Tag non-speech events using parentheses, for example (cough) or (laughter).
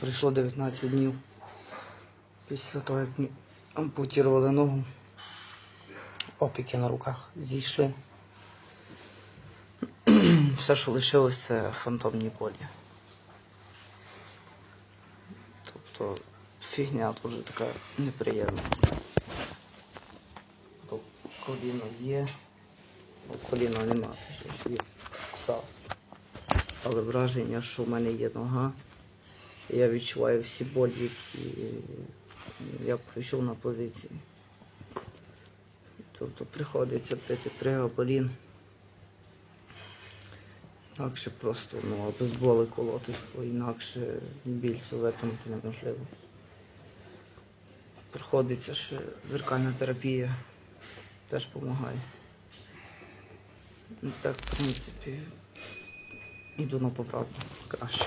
Прийшло 19 днів після того, як мені ампутували ногу. Опіки на руках зійшли. (clears throat) Все, що лишилось, це фантомні болі. Тобто фігня дуже така неприємна. Бо коліно є, бо коліна нема, точніше є коса. Але враження, що в мене є нога. Я відчуваю всі болі, які я прийшов на позиції. Тобто приходиться пити прегаполін. Інакше просто ну, без боли колоти, бо інакше біль витримати неможливо. Приходиться ще зеркальна терапія, теж допомагає. Так, в принципі, йду на поправку краще.